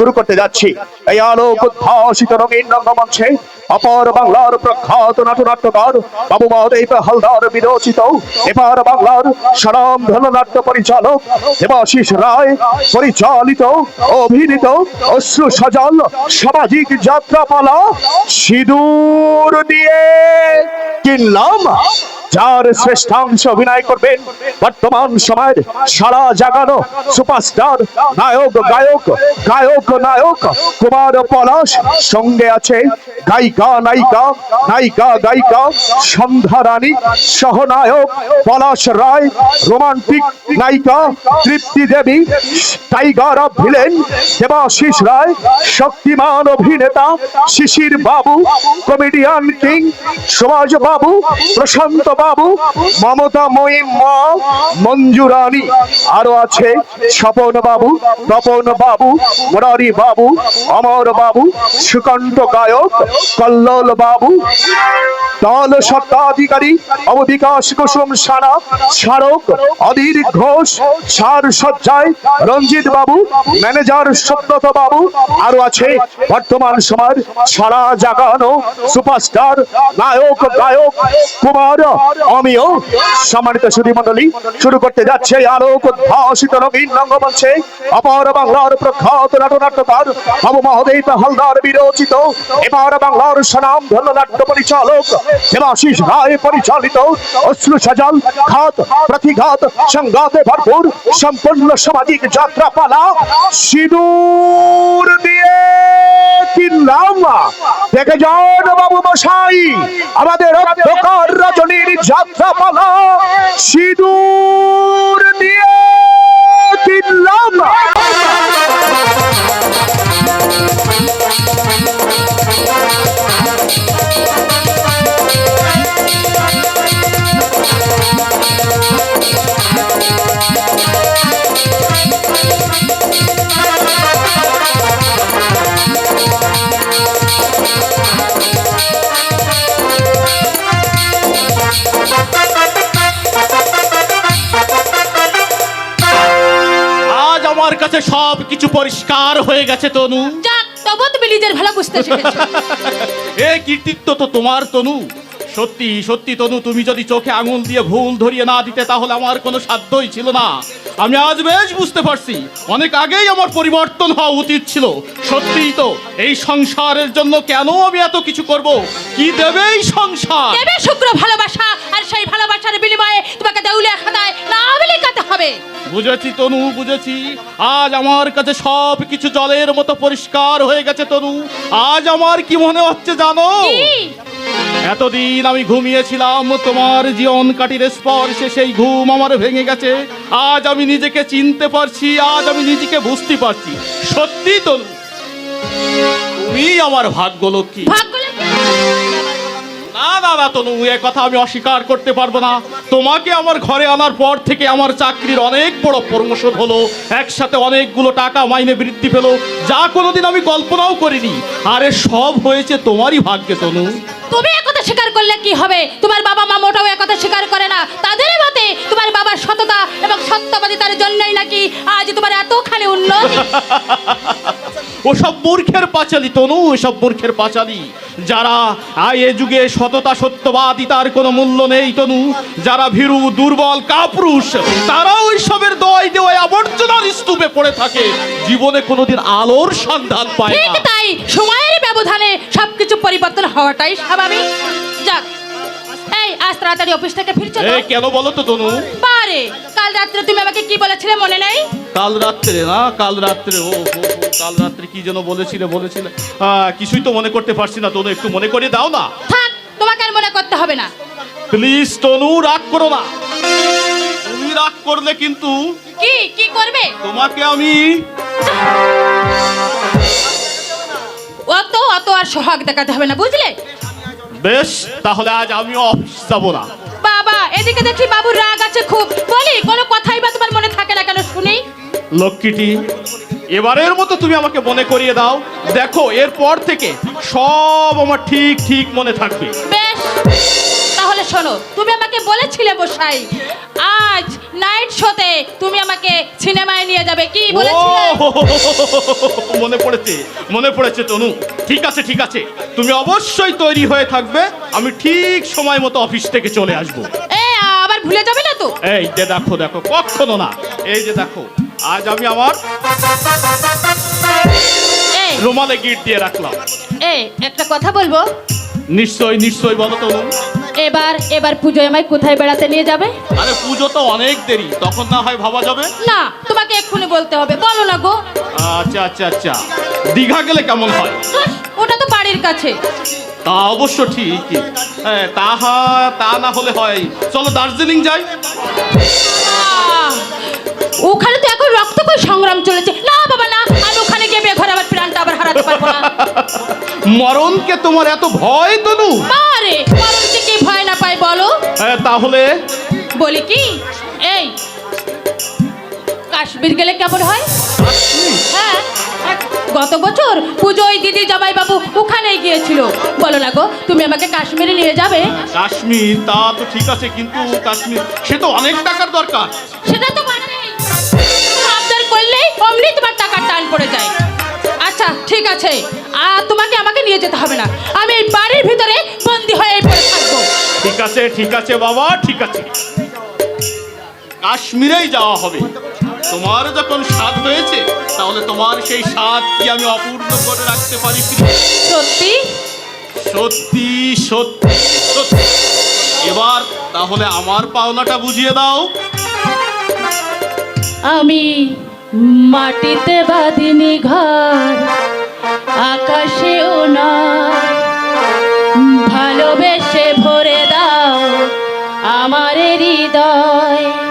শুরু করতে যাচ্ছি। এই আলোক উদ্ভাসিত রঙিন রঙ্গমঞ্চে অপর বাংলার প্রখ্যাত নাট্যনাট্যকার বাবু মহাদেব হালদার বিরচিত। এপার বাংলার সরম ধননাট্য পরিচালক দেবাশিস রায় পরিচালিত, অভিনীত, অশ্রু সজল, সামাজিক যাত্রাপালা, সিঁদুর দিয়ে। কিনলাম যার শ্রেষ্ঠাংশ অভিনয় করবেন বর্তমান সময়ের সারা জাগানো সুপারস্টার, নায়ক, গায়ক গায়ক, নায়ক কুমার পলাশ সঙ্গে আছে গায়িকা, নায়িকা নায়িকা, গায়িকা সন্ধ্যা রানী সহনায়ক পলাশ রায়, রোমান্টিক নায়িকা Tripti Devi, tiger of villain, Debashis Ray, শক্তিমান অভিনেতা শিশির বাবু, কমেডিয়ান কিং সুভাষ বাবু প্রশান্ত বাবু, মমতা ময়ী মা মঞ্জু রানী আরও আছে। স্বপন বাবু, তপন বাবু, মুরারি বাবু, অমর বাবু সুকণ্ঠ গায়ক, কল্লোল বাবু, দল সত্তাধিকারী অববিকাশ কুসুম সারা স্মারক অধীর ঘোষ, সার সজ্জায়, রঞ্জিত বাবু, ম্যানেজার সত্যত বাবু আরও আছে। বর্তমান সময়ের সারা জাগানো সুপারস্টার, নায়ক, গায়ক, কুমার অমিয় সম্মানিত সুধী মন্ডলী শুরু করতে যাচ্ছে আলোক উদ্ভাসিত নবীন রঙ্গমঞ্চে। অপর বাংলার প্রখ্যাত নাট্যনাট্যকার বাবু মহাদেব হালদার বিরচিত। এবার বাংলার সনাম ধন্য নাট্য পরিচালক দেবাশিস রায় পরিচালিত। অশ্রু সজল, ঘাত, প্রতিঘাত, সংঘাতে ভরপুর সম্পূর্ণ সামাজিক যাত্রাপালা সিঁদুর দিয়ে কিনলাম। দেখে যান বাবু মশাই, আমাদের অন্ধকার রজনীর যাত্রাপালা সিঁদুর দিয়ে কিনলাম কাছে সব কিছু পরিষ্কার হয়ে গেছে তনু। যাক তবু তুমি নিজের ভালো বুঝতে শিখেছো। এ কৃতিত্ব তো তোমার তনু। সত্যি সত্যি তনু তুমি যদি চোখে আঙুল দিয়ে ভুল ধরিয়ে না দিতে তাহলে আমার কোনো সাধ্যই ছিল না। আমি আজ বেশ বুঝতে পারছি অনেক আগেই আমার পরিবর্তন হওয়া উচিত ছিল। সত্যিই তো এই সংসারের জন্য কেন আমি এত কিছু করব? কি দেবে এই সংসার? দেবে শুক্র ভালোবাসা আর সেই ভালোবাসার বিনিময়ে তোমাকে দেউলিয়া খাতায় নাম লেখাতে হবে। বুঝেছি তনু বুঝেছি। আজ আমার কাছে সব কিছু জলের মতো পরিষ্কার হয়ে গেছে তনু। আজ আমার কি মনে হচ্ছে জানো? এতদিন আমি ঘুমিয়েছিলাম তোমার জীবন কাটির স্পর্শে সেই ঘুম আমার ভেঙে গেছে। আজ আমি নিজেকে চিনতে পারছি আজ আমি নিজেকে বুঝতে পারছি। সত্যি তো তুমি আমার ভাগ্য লক্ষ্মী? না না না তনু এ কথা আমি অস্বীকার করতে পারব না। তোমাকে আমার ঘরে আনার পর থেকে আমার চাকরির অনেক বড় প্রমোশন হলো একসাথে অনেকগুলো টাকা মাইনে বৃদ্ধি পেল। যা কোনোদিন আমি কল্পনাও করিনি। আরে সব হয়েছে তোমারই ভাগ্যে তনু। তুমি একথা স্বীকার করলে কি হবে? তোমার বাবা মা মোটাও একথা স্বীকার করে না। তাদের মতে তোমার বাবার সততা এবং সত্যবাদিতার জন্যই নাকি আজ তোমার এতখানি উন্নতি? ওসব মূর্খের পাঁচালি তনু ওসব মূর্খের পাঁচালি। যারা আয় যুগে সততা সত্যবাদিতার কোনো মূল্য নেই তনু। যারা ভীরু দুর্বল কাপুরুষ তারা ওই সবের দয় দেওয়ায় আবর্জনার স্তূপে পড়ে থাকে। জীবনে কোনোদিন আলোর সন্ধান পায় না। তাই সময়ের ব্যবধানে সবকিছু পরিবর্তন হওয়াটাই স্বাভাবিক। যাক এই আজ তাড়াতাড়ি অফিস থেকে ফিরছো তো? এ কেন বলো তো তনু? পারে কাল রাত্রে তুমি আমাকে কি বলেছিলে মনে নেই? কাল রাত্রে না? কাল রাত্রে ও কাল রাত্রে কি যেন বলেছিলে বলেছিলে। কিছুই তো মনে করতে পারছি না তনু একটু মনে করে দাও না। থাক তোমাকে আর মনে করতে হবে না। প্লিজ তনু রাগ করো না। তুমি রাগ করলে কিন্তু কি কি করবে? তোমাকে আমি অত অত আর সোহাগ দেখাতে হবে না বুঝলে? বেশ তাহলে আজ আমি অফিস যাব না। বাবা এদিকে দেখি বাবুর রাগ আছে খুব। বলি কোনো কথাই বা তোমার মনে থাকে না কেন শুনি? লক্ষ্মীটি এবারের মতো তুমি আমাকে মনে করিয়ে দাও। দেখো এরপর থেকে সব আমার ঠিক ঠিক মনে থাকবে। বেশ। তাহলে শোনো তুমি আমাকে বলেছিলে মশাই আজ নাইট শোতে তুমি আমাকে সিনেমায় নিয়ে যাবে। কি বলেছিলে? মনে পড়েছে মনে পড়েছে তনু। ঠিক আছে ঠিক আছে। তুমি অবশ্যই তৈরি হয়ে থাকবে। আমি ঠিক সময় মতো অফিস থেকে চলে আসব। এ আবার ভুলে যাবে না তো? এই যে দেখো দেখো কখনো না। এই যে দেখো আজ আমি আমার রুমালে গিট দিয়ে রাখলাম। এ একটা কথা বলব? নিশ্চয় নিশ্চয় বলো তনু। এবার এবার পুজোয় আমায় কোথায় বেড়াতে নিয়ে যাবে? আরে পুজো তো অনেক দেরি তখন না হয় ভাবা যাবে? না তোমাকে এক্ষুনি বলতে হবে বলো না গো। আচ্ছা আচ্ছা আচ্ছা। দীঘা গেলে কেমন হয়? ওটা তো বাড়ির কাছে। তা অবশ্য ঠিক হ্যাঁ তা হা- তা না হলে হয়। চলো দার্জিলিং যাই। ওখানে তো এখন রক্তকয় সংগ্রাম চলেছে। না বাবা না আমি ওখানে গিয়ে বেঘর আবার প্রাণটা আবার হারাতে পারব না। মরণকে তোমার এত ভয় তনু? আরে মানুষকে কি ভয় না পায় বলো? হ্যাঁ তাহলে? বলি কি? এই কাশ্মীর গেলে কেমন হয়? হ্যাঁ এক- গত বছর পুজোয় দিদি জামাই বাবু ওখানেই গিয়েছিল। বলো না গো তুমি আমাকে কাশ্মীরে নিয়ে যাবে? কাশ্মীর তা তো ঠিক আছে কিন্তু কাশ্মীর সে তো অনেক টাকার দরকার। সেটা তো মানে নেই আবদার করলেই অমনি তোমার টাকার টান পড়ে যায়। আচ্ছা ঠিক আছে। আর তোমাকে আমাকে নিয়ে যেতে হবে না। আমি এই বাড়ির ভিতরে বন্দি হয়ে পড়ে থাকব। ঠিক আছে ঠিক আছে বাবা ঠিক আছে। কাশ্মীরেই যাওয়া হবে। তোমার যখন স্বাদ হয়েছে তাহলে তোমার সেই স্বাদ কি আমি অপূর্ণ করে রাখতে পারি সত্যি? সত্যি সত্যি সত্যি। এবার তাহলে আমার পাওনাটা বুঝিয়ে দাও। আমি মাটিতে বাঁধিনি ঘর আকাশেও নয়। ভালোবেসে ভরে দাও আমার হৃদয়।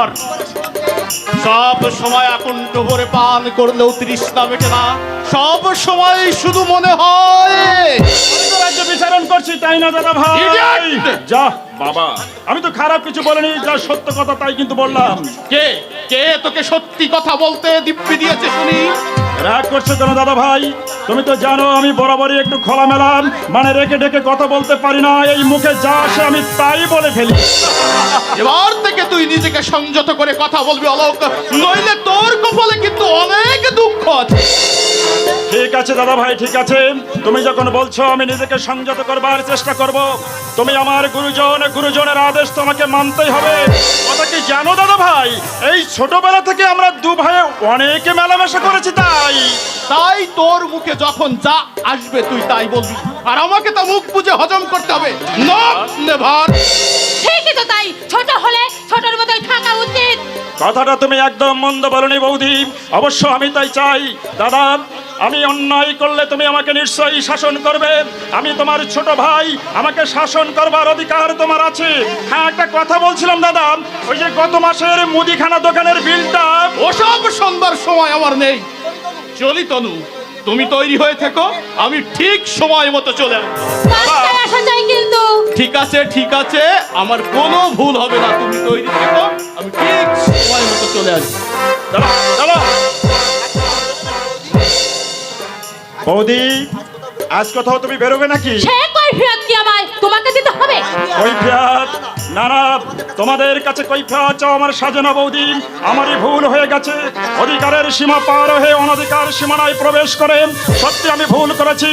মধুকর সব সময় আকণ্ঠ ভরে পান করলেও তৃষ্ণা মেটে না। সব সময় শুধু মনে হয় রাজ্য বিচারণ করছি তাই না দাদা ভাই! যা। বাবা। আমি তো খারাপ কিছু বলিনি যা সত্য কথা তাই কিন্তু বললাম। কে? কে তোকে সত্যি কথা বলতে দিব্যি দিয়েছে শুনি? রাগ করছ কেন দাদা ভাই? তুমি তো জানো আমি বরাবরই একটু খোলা মেলাম মানে রেখে ডেকে কথা বলতে পারি না, এই মুখে যা আসে আমি তাই বলে ফেলি। এবার থেকে তুই নিজেকে সংযত করে কথা বলবি, অলোক। নইলে তোর কপালে কিন্তু অনেক দুঃখ আছে। ঠিক আছে দাদা ভাই ঠিক আছে। তুমি যখন বলছো আমি নিজেকে সংযত করবার চেষ্টা করব তুমি আমার গুরুজন গুরুজনের আদেশ তোমাকে মানতেই হবে। কথা কি জানো দাদা ভাই? এই ছোটবেলা থেকে আমরা দু ভাইয়ে অনেকে মেলামেশা করেছি তাই। তাই তোর মুখে যখন যা আসবে তুই তাই বলবি। আর আমাকে তা মুখ বুঝে হজম করতে হবে। নেভার ঠিকই তো তাই। ছোট হলে ছোটর মতোই থাকা। কথাটা তুমি একদম মন্দ বলনি বৌদি। অবশ্য আমি তাই চাই। দাদা আমি অন্যায় করলে তুমি আমাকে নিশ্চয়ই শাসন করবে। আমি তোমার ছোট ভাই আমাকে শাসন করবার অধিকার তোমার আছে। হ্যাঁ একটা কথা বলছিলাম দাদা ওই যে গত মাসের মুদিখানা দোকানের বিলটা। ওসব শোনবার সময় আমার নেই। চলি তনু তুমি তৈরি হয়ে থেকো আমি ঠিক সময় মতো চলে আসব। ঠিক আছে ঠিক আছে। আমার কোনো ভুল হবে না, তুমি তৈরি থেকো। আমি ঠিক সময় মতো চলে আসব। চলো চলো বৌদি আজ কোথাও তুমি বেরোবে নাকি? সে কই ফেরত কি আমায়? তোমাকে দিতে হবে? কৈফিয়াত না না তোমাদের কাছে কৈফিয়াত চাও আমার সাজানো বৌদি। আমারই ভুল হয়ে গেছে। অধিকারের সীমা পার হয়ে অনধিকার সীমানায় প্রবেশ করে। সত্যি আমি ভুল করেছি।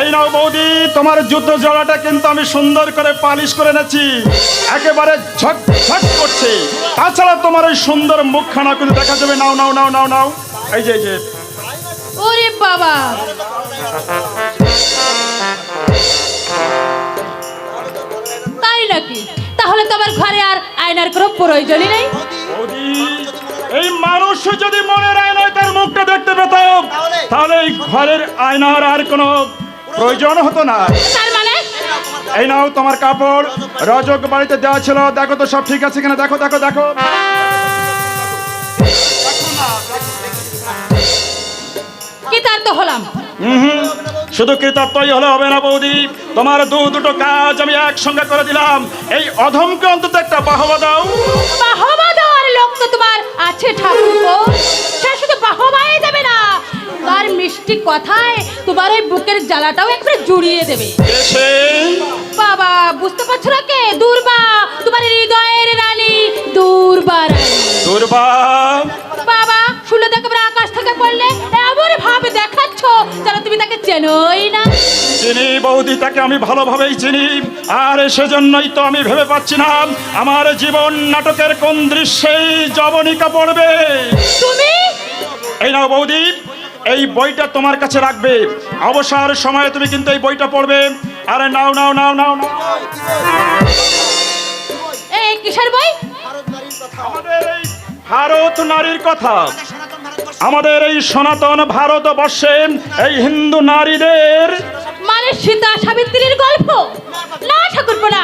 এই নাও বৌদি তোমার যুদ্ধ জলাটা কিন্তু আমি সুন্দর করে পালিশ করে নেছি একেবারে ঝক ঝক করছে। তাছাড়া তোমার ওই সুন্দর মুখখানা কিন্তু দেখা যাবে। নাও নাও নাও নাও নাও। এই যে এই যে। ওরে বাবা। তাহলে তো আমার ঘরে আর আয়নার কোনো প্রয়োজনই নেই। এই মানুষ যদি মনের আয়নায় তার মুখটা দেখতে পেতাম তাহলে এই ঘরের আয়নার আর কোনো প্রয়োজন হতো না। তার মানে? এই নাও তোমার কাপড় রজক বাড়িতে দেওয়া ছিল। দেখো তো সব ঠিক আছে কিনা? দেখো দেখো দেখো। কি তার তো হলাম? শুধু কৃতার্থই হলে হবে না বৌদি। তোমার দু দুটো কাজ আমি একসঙ্গে করে দিলাম। এই অধমকে অন্তত একটা বাহবা দাও। বাহবা দেওয়ার লোক তো তোমার আছে ঠাকুর সে শুধু বাহবাই দেবে না তার মিষ্টি কথায় তোমার ওই বুকের জ্বালাটাও একবারে জুড়িয়ে দেবে। বাবা বুঝতে পারছ না কে? দুর্বা তোমার হৃদয়ের রানী দুর্বা রানী। দুর্বা। বাবা শুনলে দেখবে আকাশ থেকে পড়লে এমন ভাবে দেখাচ্ছ যেন তুমি তাকে চেনোই না। চিনি বৌদি তাকে আমি ভালোভাবেই চিনি। আর সেজন্যই তো আমি ভেবে পাচ্ছি না আমার জীবন নাটকের কোন দৃশ্যেই জবনিকা পড়বে। তুমি? এই নাও বৌদি এই বইটা তোমার কাছে রাখবে। অবসর সময়ে তুমি কিন্তু এই বইটা পড়বে। আরে নাও নাও নাও নাও নাও। এই কিসের বই? আমাদের এই ভারত নারীর কথা। আমাদের এই সনাতন ভারতবর্ষে এই হিন্দু নারীদের মানে সীতা সাবিত্রীর গল্প? না ঠাকুরপো না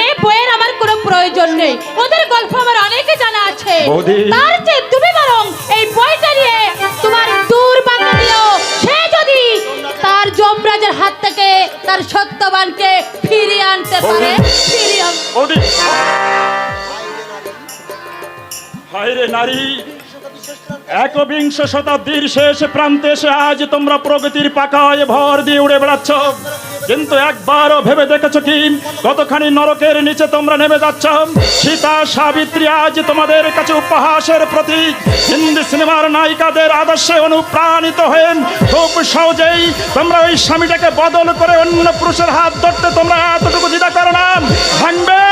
এই বইয়ের আমার কোনো প্রয়োজন নেই। ওদের গল্প আমার অনেকে জানা আছে। তার চেয়ে তুমি বরং এই বইটা নিয়ে তোমার দূর বাংলা দিও সে যদি তার যমরাজের হাত থেকে তার সত্যবানকে ফিরিয়ে আনতে পারে ফিরিয়ে আন- বৌদি। হায় রে নারী। একবিংশ শতাব্দীর শেষ প্রান্তে এসে আজ তোমরা প্রগতির পাকায় ভর দিয়ে উড়ে বেড়াচ্ছ। কিন্তু একবারও ভেবে দেখেছ কি? কতখানি নরকের নিচে তোমরা নেমে যাচ্ছ? সীতা সাবিত্রী, আজ তোমাদের কাছে উপহাসের প্রতীক। হিন্দি সিনেমার নায়িকাদের আদর্শে অনুপ্রাণিত হয়েন। খুব সহজেই তোমরা ওই স্বামীটাকে বদল করে অন্য পুরুষের হাত ধরতে তোমরা এতটুকু দ্বিধা করো না। ভাঙবে!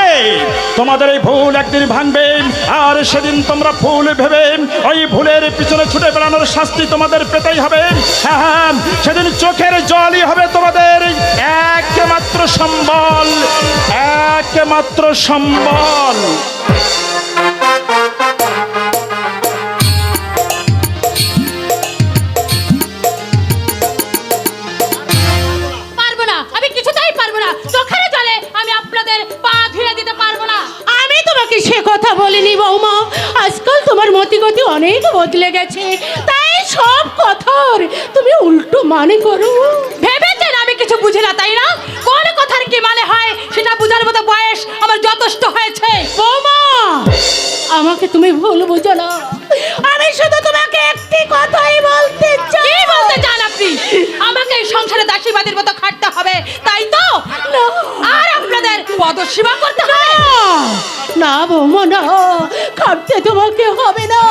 তোমাদের এই ভুল একদিন ভাঙবে। আর সেদিন তোমরা ভুল ভেবে ওই ভুলের পিছনে ছুটে বেড়ানোর শাস্তি তোমাদের পেতেই হবে। হ্যাঁ হ্যাঁ সেদিন চোখের জলই হবে তোমাদের। একমাত্র সম্বল একমাত্র সম্বল। পারব না আমি কিছুতেই পারব না। চোখের জলে আমি আপনাদের পা ধুয়ে দিতে পারব না। আমি তোমাকে সে কথা বলিনি বৌমা। আজকাল তোমার মতিগতি অনেক বদলে গেছে। তাই সব কথার তুমি উল্টো মানে করো। কিছু বুঝি না তাই না? কোন কথার কি মানে হয় সেটা বোঝার মতো বয়স আমার যথেষ্ট হয়েছে। বৌমা আমাকে তুমি ভুল বুঝো না। আমি শুধু তোমাকে একটি কথাই বলতে চাই। কি বলতে চান আপনি? আমাকে এই সংসারে দাসীবাদীর মতো খাটতে হবে তাই তো? আর আপনাদের পদসীমা করতে হবে? না বৌমা না। খাটতে তোমাকে হবে না।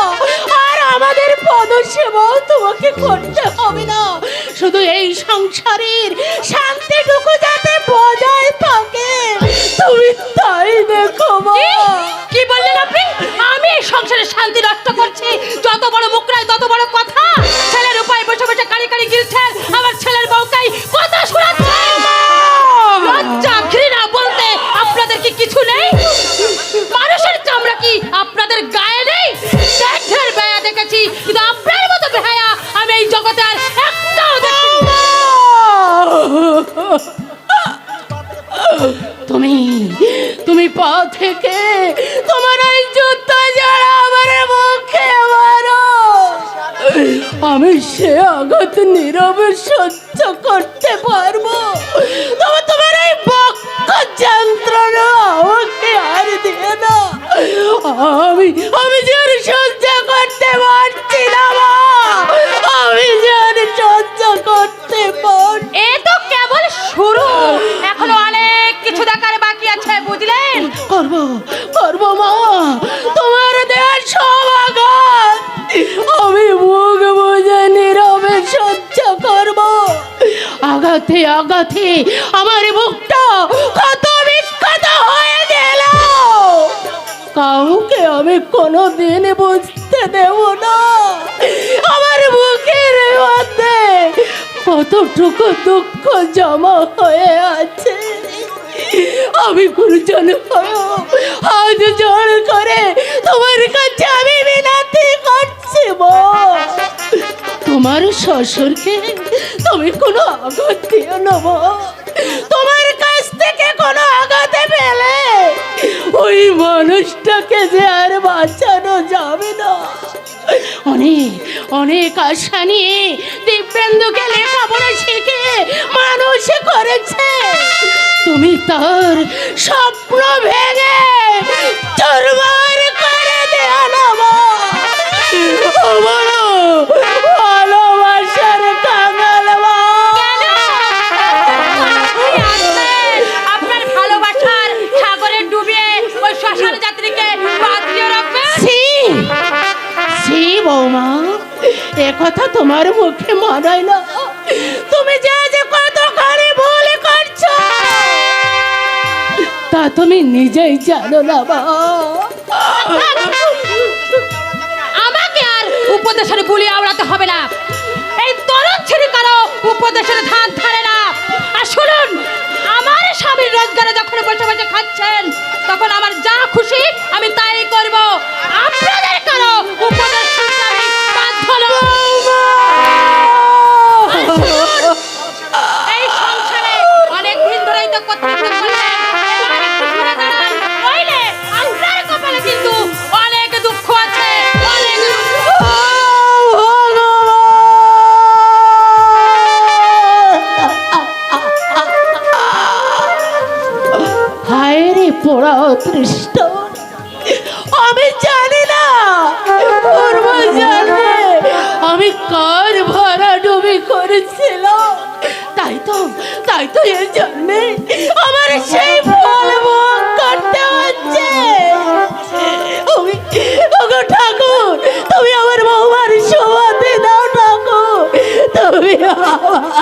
তোমাকে করতে হবে না। শুধু এই সংসারের শান্তিটুকু যাতে বজায় থাকে, তুমি তাই দেখো কি? বললেন আপনি? আমি এই সংসারের শান্তি নষ্ট করছি। যত বড় তত বড় কথা। ছেলের উপায় বসে বসে কারি কারি গিলছেন। আমার ছেলের বউকাই কথা শোনাচ্ছেন। লজ্জা, ঘৃণা বলতে আপনাদের কি কিছু নেই? মানুষের চামড়া কি আপনাদের গায়ে তুমি পা থেকে তোমার ওই জুতো যারা আমার মুখে মারো। আমি সে আঘাত নীরবে সহ্য করতে পারব। তবে তোমার এই বক্ষ যন্ত্রণা আমাকে আর দিয়ে না। আমি আমি আঘাতে আঘাতে আমার বুকটা কত বিক্ষত হয়ে গেল। কাউকে আমি কোনো দিন বুঝতে দেব না। আমার বুকের মধ্যে কতটুকু দুঃখ জমা হয়ে আছে। আমি গুরুজন হাত জোড় করে তোমার কাছে আমি মিনতি করছি তোমার শ্বশুরকে তুমি কোনো আঘাত দিও না। তোমার কাছ থেকে কোনো আঘাতে পেলে ওই মানুষটাকে যে আর বাঁচানো যাবে না অনেক অনেক আশা নিয়ে দিব্যেন্দুকে লেখাপড়া শিখে মানুষ করেছে তুমি তার স্বপ্ন ভেঙে চুরমার করে দেয়া না। বৌমা, এ কথা তোমার মুখে তুমি যে যে কতখানি ভুল করছ, তা তুমি নিজেই জানো না আমাকে আর উপদেশের বুলি আওড়াতে হবে না। এই তরুণ ছেলে কারও উপদেশের ধান ধারে না। আর শুনুন, আমার স্বামীর রোজগারে যখন বসে বসে খাচ্ছেন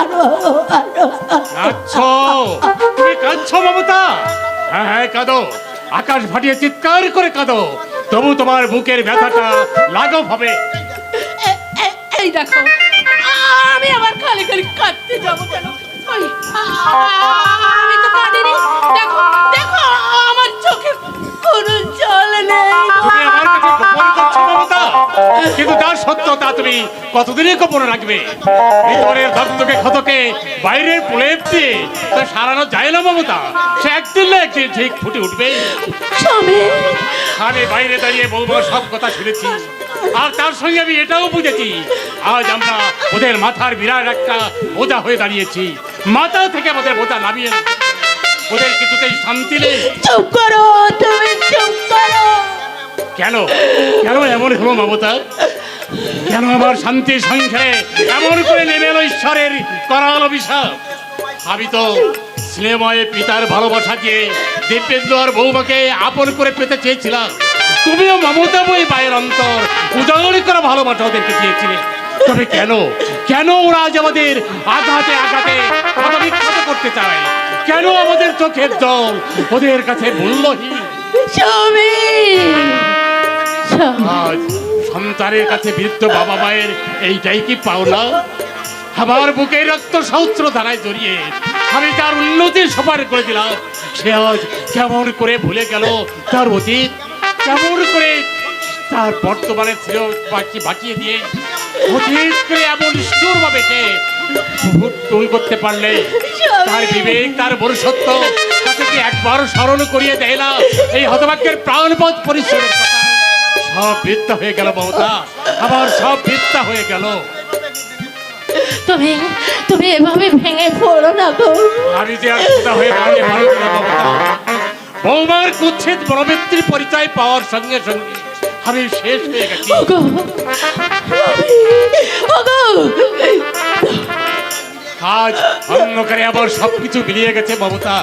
আমার বৌমার কাঁদছ? তুমি কাঁদছ, মমতা? হ্যাঁ হ্যাঁ কাঁদো। আকাশ ফাটিয়ে চিৎকার করে কাঁদো। তবু তোমার বুকের ব্যথাটা লাঘব হবে। এই দেখো, আমি আবার খালি খালি কাঁদতে যাব কেন? আমি তো কাঁদিনি। দেখো দেখো, আমার চোখে কোনো জল নেই। তুমি আমার কাছে গোপন করছ মমতা? কিন্তু তার সত্যতা তুমি কতদিনই গোপন রাখবে? ভিতরের ধকধকে ক্ষতকে বাইরের প্রলেপ দিয়ে তা সারানো যায় না মমতা। সে একদিন না একদিন ঠিক ফুটে উঠবে। স্বামী। আমি বাইরে দাঁড়িয়ে বৌমার সব কথা শুনেছি। আর তার সঙ্গে আমি এটাও বুঝেছি। আজ আমরা ওদের মাথার বিরাট একটা বোঝা হয়ে দাঁড়িয়েছি। মাথা থেকে আমাদের বোঝা নামিয়ে ওদের কিছুতেই শান্তি নেই। চুপ করো তুমি চুপ করো। কেন? কেন এমন হলো মমতা? কেন আমার শান্তি সংসারে এমন করে নেমে এলো ঈশ্বরের করাল অভিশাপ? আমি তো স্নেহময় পিতার ভালোবাসা দিয়ে দিব্যেন্দু আর বৌমাকে আপন করে পেতে চেয়েছিলাম। তুমিও মমতা বই পায়ের অন্তর উজাগরি করা ভালোবাসা ওদেরকে চেয়েছিলে তবে কেন? কেন ওরা আজ আমাদের আঘাতে আঘাতে পদবিখ্যাত করতে চায়? কেন আমাদের চোখের জল ওদের কাছে মূল্যহীন? আজ সন্তানের কাছে বৃদ্ধ বাবা মায়ের এইটাই কি পাওনা? আমার বুকের রক্ত সহস্র ধারায় জড়িয়ে আমি তার উন্নতি সফর করে দিলাম। সে আজ কেমন করে ভুলে গেল তার অতীত কেমন করে তার বর্তমানে ছিল বাকি বাকিয়ে দিয়ে অতীত করে এমন নিষ্ঠুর ভাবে সে তুল করতে পারলে। তার বিবেক তার মনুষ্যত্ব তাকে কি একবার স্মরণ করিয়ে দেয় না এই হতভাগ্যের প্রাণপথ পরিশ্রমের কথা। সব বৃত্তা হয়ে গেল মমতা। আবার সব বৃত্তা হয়ে গেল। তুমি তুমি এভাবে ভেঙে পড়ো না গো আমি যে আর খোদা হয়ে দাঁড়িয়ে মমতা। বৌমার কুচ্ছেদ বলবৃত্তির পরিচয় পাওয়ার সঙ্গে সঙ্গে আমি শেষ হয়ে গেছি। ওগো ওগো আজ অন্ধকারে আবার সবকিছু মিলিয়ে গেছে মমতা।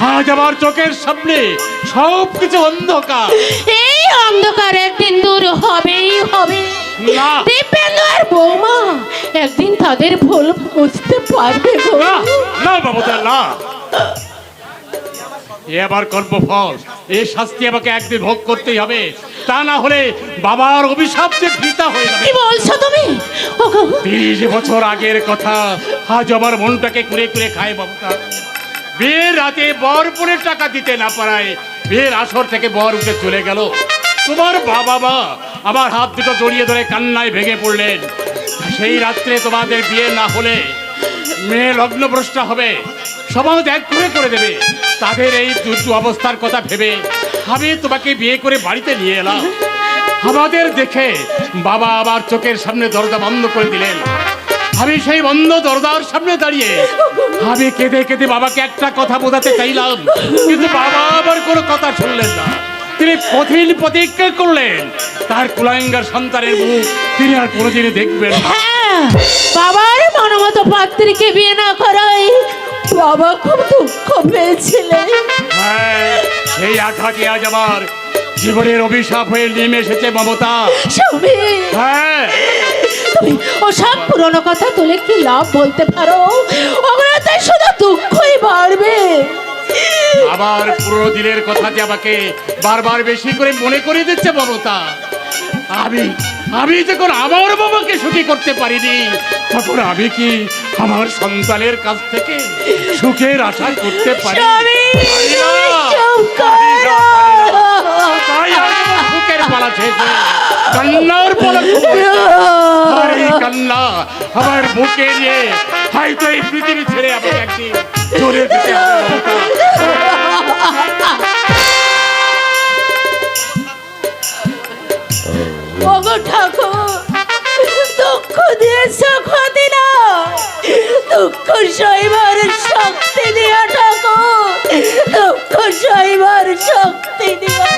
আজ আমার চোখের সামনে সবকিছু অন্ধকার। এই অন্ধকার একদিন দূর হবেই হবে। না। দিব্যেন্দু আর বৌমা একদিন তাদের ভুল বুঝতে পারবে গো। না না মমতা না। এ আবার কর্মফল এই শাস্তি আমাকে একদিন ভোগ করতেই হবে। তা না হলে বাবার অভিশাপ যে পিতা হয়ে যাবে। কি বলছো তুমি? তিরিশ বছর আগের কথা। আজ আমার মনটাকে কুড়ে কুড়ে খায় মমতা বিয়ের রাতে বর বোনের টাকা দিতে না পারায় বিয়ের আসর থেকে বর উঠে চলে গেল। তোমার বাবা মা আমার হাত দুটো জড়িয়ে ধরে কান্নায় ভেঙে পড়লেন। সেই রাত্রে তোমাদের বিয়ে না হলে মেয়ে লগ্নভ্রষ্টা হবে। সমাজ এক করে করে দেবে। তাদের এই দুর্দু অবস্থার কথা ভেবে আমি তোমাকে বিয়ে করে বাড়িতে নিয়ে এলাম। আমাদের দেখে বাবা আবার চোখের সামনে দরজা বন্ধ করে দিলেন। আমি সেই বন্ধ দরজার সামনে দাঁড়িয়ে আমি কেঁদে কেঁদে বাবাকে একটা কথা বোঝাতে চাইলাম, কিন্তু বাবা আবার কোনো কথা শুনলেন না। তিনি কঠিন প্রতিজ্ঞা করলেন, তার কুলাঙ্গার সন্তানের মুখ তিনি আর কোনোদিনই দেখবেন হ্যাঁ বাবার মনোমতো পাত্রীকে বিয়ে না করাই বাবা খুব দুঃখ পেয়েছিলেন হ্যাঁ সেই আঘাতে আজ আমার জীবনের অভিশাপ হয়ে নেমে এসেছে মমতা। হ্যাঁ। তুমি ওসব পুরনো কথা তুলে কি লাভ বলতে পারো? ওগুলোতে শুধু দুঃখই বাড়বে। আবার পুরো দিনের কথা যে আমাকে বারবার বেশি করে মনে করে দিচ্ছে মমতা। আমি আমি যখন আমার বাবাকে সুখী করতে পারিনি তখন আমি কি আমার সন্তানের কাছ থেকে সুখের আশা করতে পারি। আমার সুখের পালা শেষ কান্নার পালা শুরু হয়েছে। আর এই কান্না আমার বুকে নিয়ে হয়তো এই পৃথিবী ছেড়ে আমাকে একদিন চলে যেতে হবে। মমতা। ওগো ঠাকুর দুঃখ সইবার শক্তি দিয়া ঠাকুর। দুঃখ সইবার শক্তি দিয়া